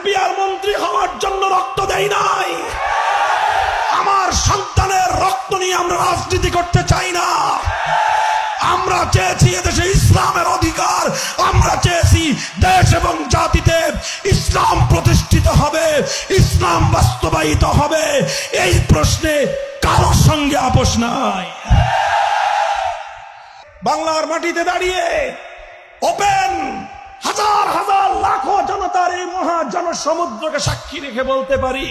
MPR মন্ত্রী হওয়ার জন্য রক্ত দেই নাই। আমার সন্তানের রক্ত নিয়ে আমরা রাজনীতি করতে চাই না। আমরা চেয়েছি এদেশে ইসলামের অধিকার। আমরা চেয়েছি দেশ এবং জাতিতে ইসলাম প্রতিষ্ঠিত হবে, ইসলাম বাস্তবায়িত হবে। এই প্রশ্নে কারোর সঙ্গে আপোষ নাই। বাংলার মাটিতে দাঁড়িয়ে ওপেন হাজার হাজার এই মহা জনসমুদ্রকে সাক্ষী রেখে বলতে পারি,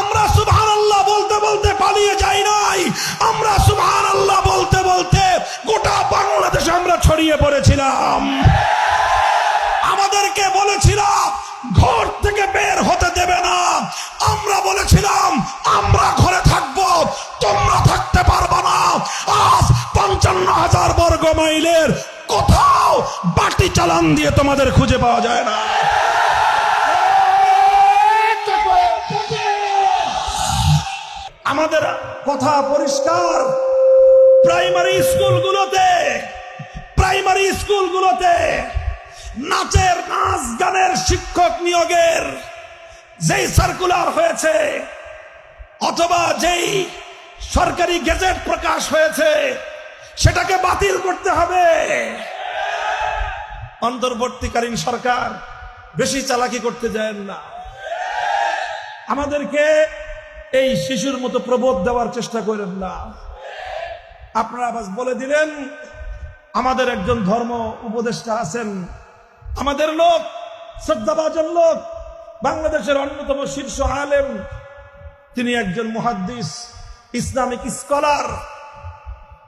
আমরা সুবহান আল্লাহ বলতে বলতে পালিয়ে যাই নাই। আমরা সুবহান আল্লাহ বলতে বলতে গোটা বাংলাদেশে আমরা ছড়িয়ে পড়েছিলাম। আমাদেরকে বলেছিলাম ঘর থেকে বের হতে দেবে না। আমরা বলেছিলাম, আমরা ঘরে থাকব, তোমরা থাকতে পারবে না। আজ পঞ্চান্ন হাজার বর্গ মাইলের কোথাও বাটি চালান দিয়ে তোমাদের খুঁজে পাওয়া যায় না। আমাদের কথা পরিষ্কার। প্রাইমারি স্কুলগুলোতে প্রাইমারি স্কুলগুলোতে নাচের, নাচ, গানের শিক্ষক নিয়োগের যেই সার্কুলার হয়েছে, অথবা যেই সরকারি গেজেট প্রকাশ হয়েছে, সেটাকে বাতিল করতে হবে। অন্তর্বর্তীকালীন সরকার বেশি চালাকি করতে যায় না। আমাদেরকে এই শিশুর মতো প্রবোধ দেওয়ার চেষ্টা করেন না। আপনারা আবার বলে দিলেন, আমাদের একজন ধর্ম উপদেষ্টা আছেন। আমাদের লোক, শ্রদ্ধাভাজন লোক, বাংলাদেশের অন্যতম শীর্ষ আলেম। তিনি একজন মুহাদ্দিস, ইসলামিক স্কলার।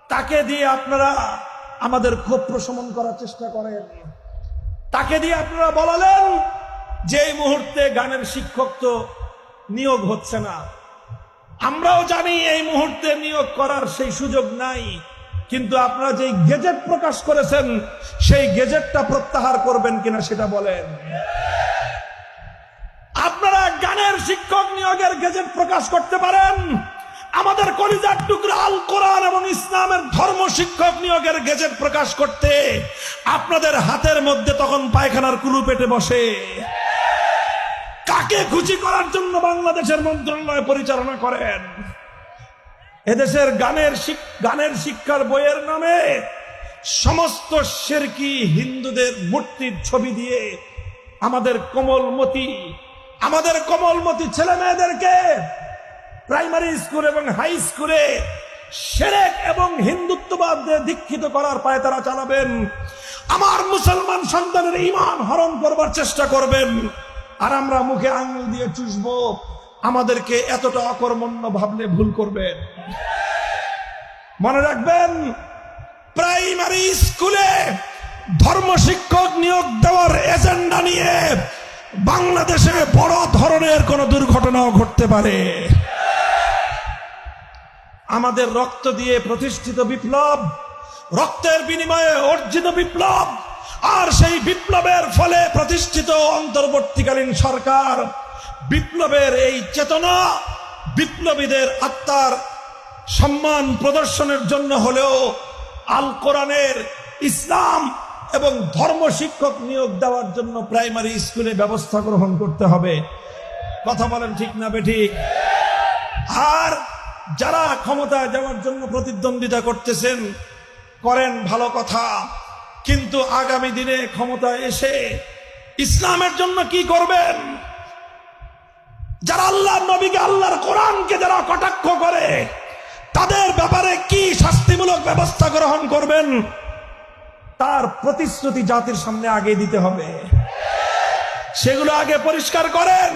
তাকে দিয়ে আপনারা আমাদের ক্ষোভ প্রশমন করার চেষ্টা করেন। তাকে দিয়ে আপনারা বলালেন যে মুহূর্তে গানের শিক্ষক তো নিয়োগ হচ্ছে না। আমরাও জানি এই মুহূর্তে নিয়োগ করার সেই সুযোগ নাই, কিন্তু আপনারা যে গেজেট প্রকাশ করেছেন, সেই গেজেটটা প্রত্যাহার করবেন কিনা সেটা বলেন। আপনারা গানের শিক্ষক নিয়োগের গেজেট প্রকাশ করতে পারেন। আমাদের কলিজার টুকরা আল কোরআন এবং ইসলামের ধর্ম শিক্ষক নিয়োগের গেজেট প্রকাশ করতে আপনাদের হাতের মধ্যে তখন পায়খানার কুলু পেটে বসে। কাকে খুশি করার জন্য বাংলাদেশের মন্ত্রণালয় পরিচালনা করেন। এদেশের গানের গানের শিক্ষার বইয়ের নামে সমস্ত শেরকি হিন্দুদের মূর্তির ছবি দিয়ে আমাদের কোমলমতি আমাদের কোমলমতি ছেলে মেয়েদেরকে প্রাইমারি স্কুল এবং হাই স্কুলে সেরেক এবং হিন্দুত্ববাদ দীক্ষিত করার পায়ে তারা চালাবেন। আমার মুসলমান সন্তানের ইমান হরণ করবার চেষ্টা করবেন। আর আমরা মুখে আঙুল দিয়ে চুষবো। আমাদেরকে এতটা অকর্মণ্য ভাবলে ভুল করবেন। মনে রাখবেন, প্রাইমারি স্কুলে ধর্ম শিক্ষক নিয়োগ দেওয়ার এজেন্ডা নিয়ে বাংলাদেশে বড় ধরনের কোন দুর্ঘটনাও ঘটতে পারে। আমাদের রক্ত দিয়ে প্রতিষ্ঠিত বিপ্লব, রক্তের বিনিময়ে অর্জিত বিপ্লব আর সেই বিপ্লবের ফলে প্রতিষ্ঠিত অন্তর্বর্তীকালীন সরকার, বিপ্লবের এই চেতনা বিপ্লবীদের আত্মার সম্মান প্রদর্শনের জন্য হলেও আল কোরআনের ইসলাম এবং ধর্ম শিক্ষক নিয়োগ দেওয়ার জন্য প্রাইমারি স্কুলে ব্যবস্থা গ্রহণ করতে হবে। কথা বলেন ঠিক না বেঠিক আর যারা ক্ষমতায় যাওয়ার জন্য প্রতিদ্বন্দ্বিতা করতেছেন, করেন ভালো কথা। কিন্তু আগামী দিনে ক্ষমতা এসে ইসলামের জন্য কি করবেন? যারা আল্লাহ নবীকে আল্লাহর কোরআনকে যারা কটাক্ষ করে, তাদের ব্যাপারে কি শাস্তিমূলক ব্যবস্থা গ্রহণ করবেন? তার প্রতিশ্রুতি জাতির সামনে আগে দিতে হবে। সেগুলো আগে পরিষ্কার করেন,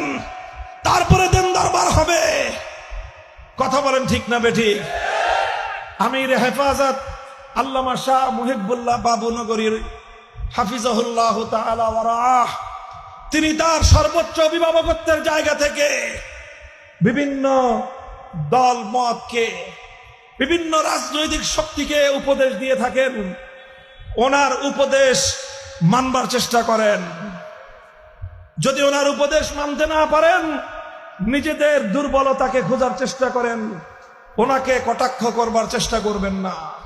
তারপরে দেন দরবার হবে। কথা বলেন ঠিক না বেঠিক? আমির হেফাজত আল্লামা শাহ মুহিবুল্লাহ বাবুনগরীর হাফিজাহুল্লাহ ওয়ারাহ তিনি তার সর্বোচ্চ অভিভাবকত্বের জায়গা থেকে বিভিন্ন দল, মতকে, বিভিন্ন রাজনৈতিক শক্তিকে উপদেশ দিয়ে থাকেন। ওনার উপদেশ মানবার চেষ্টা করেন। যদি ওনার উপদেশ মানতে না পারেন, নিজেদের দুর্বলতাকে খোঁজার চেষ্টা করেন। ওনাকে কটাক্ষ করবার চেষ্টা করবেন না।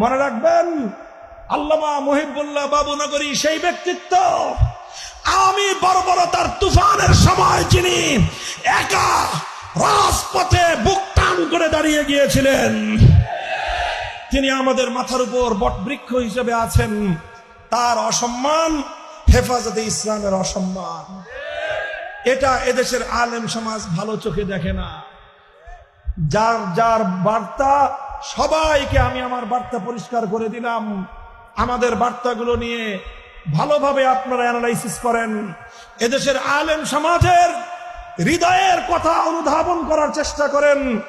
মনে রাখবেন, আল্লামা মহিবুল্লাহ বাবুনগরী সেই ব্যক্তিত্ব। আমি বর্বরতার তুফানের সময় যিনি একা রাজপথে বুক টান করে দাঁড়িয়ে গিয়েছিলেন, তিনি আমাদের মাথার উপর বটবৃক্ষ হিসেবে আছেন। তার অসম্মান, হেফাজতে ইসলামের অসম্মান। এটা এদেশের আলেম সমাজ ভালো চোখে দেখে না। যার যার বার্তা সবাইকে আমি আমার বার্তা পরিষ্কার করে দিলাম। আমাদের বার্তাগুলো নিয়ে ভালোভাবে আপনারা অ্যানালাইসিস করেন। এদেশের আলেম সমাজের হৃদয়ের কথা অনুধাবন করার চেষ্টা করেন।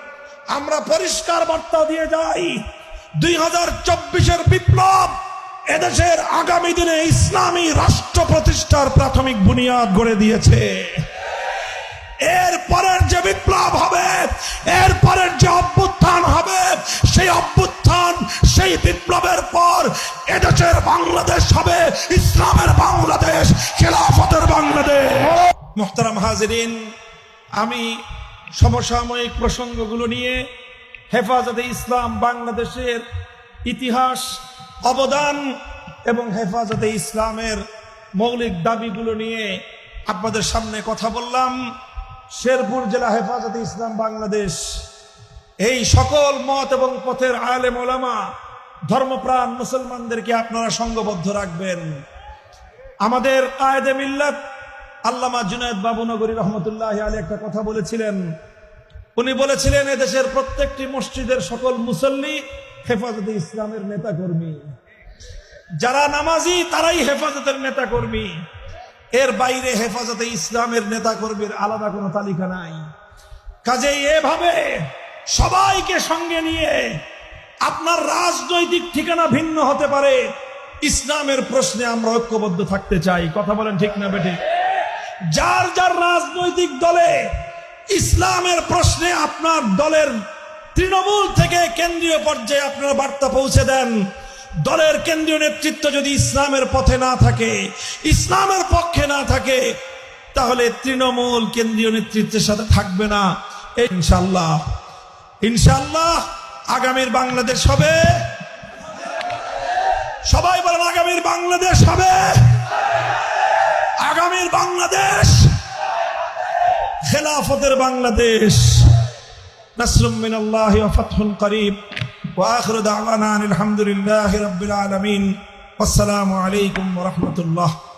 আমরা পরিষ্কার বার্তা দিয়ে যাই। দুই হাজার চব্বিশের বিপ্লব এদেশের আগামী দিনে ইসলামী রাষ্ট্র প্রতিষ্ঠার প্রাথমিক বুনিয়াদ গড়ে দিয়েছে। এর পরের যে বিপ্লব হবে, এর এদেশের বাংলাদেশ হবে, ইসলামের বাংলাদেশ, খেলাফতের বাংলাদেশ। মোহতারাম হাজিরিন, আমি সমসাময়িক প্রসঙ্গগুলো নিয়ে হেফাজতে ইসলাম বাংলাদেশের ইতিহাস, অবদান এবং হেফাজতে ইসলামের মৌলিক দাবিগুলো নিয়ে আপনাদের সামনে কথা বললাম। শেরপুর জেলা হেফাজতে ইসলাম বাংলাদেশ, এই সকল মত এবং পথের আলেম ওলামা ধর্মপ্রাণ মুসলমানদেরকে আপনারা সঙ্গবদ্ধ রাখবেন। আমাদের কায়দে মিল্লাত আল্লামা জুনায়দ বাবুনগরী রহমতুল্লাহ আলী একটা কথা বলেছিলেন। উনি বলেছিলেন, এদেশের প্রত্যেকটি মসজিদের সকল মুসল্লি হেফাজতে ইসলামের নেতা কর্মী যারা নামাজি, তারাই হেফাজতের নেতা কর্মী এর বাইরে হেফাজতে ইসলামের নেতা কর্মীর আলাদা কোনো তালিকা নাই। কাজেই এভাবে সবাইকে সঙ্গে নিয়ে আপনার রাজনৈতিক ঠিকানা ভিন্ন হতে পারে। ইসলামের প্রশ্নে আমরা ঐক্যবদ্ধ থাকতে চাই। কথা বলেন ঠিক না বেঠিক যার যার রাজনৈতিক দলে ইসলামের প্রশ্নে আপনার দলের তৃণমূল থেকে কেন্দ্রীয় পর্যায়ে আপনারা বার্তা পৌঁছে দেন। দলের কেন্দ্রীয় নেতৃত্ব যদি ইসলামের পথে না থাকে, ইসলামের পক্ষে না থাকে, তাহলে তৃণমূল কেন্দ্রীয় নেতৃত্বের সাথে থাকবে না। ইনশাল্লাহ ইনশাল্লাহ আগামীর বাংলাদেশ হবে। সবাই বলেন, আগামীর বাংলাদেশ হবে। আগামীর বাংলাদেশ। খেলাফতের বাংলাদেশ। নাসরুম মিনাল্লাহ ওয়া ফাতহুন করিব আখিরু দাওয়ানা আনিল হামদুলিল্লাহি রাব্বিল আলামিন। আসসালামু আলাইকুম ওয়া রাহমাতুল্লাহ।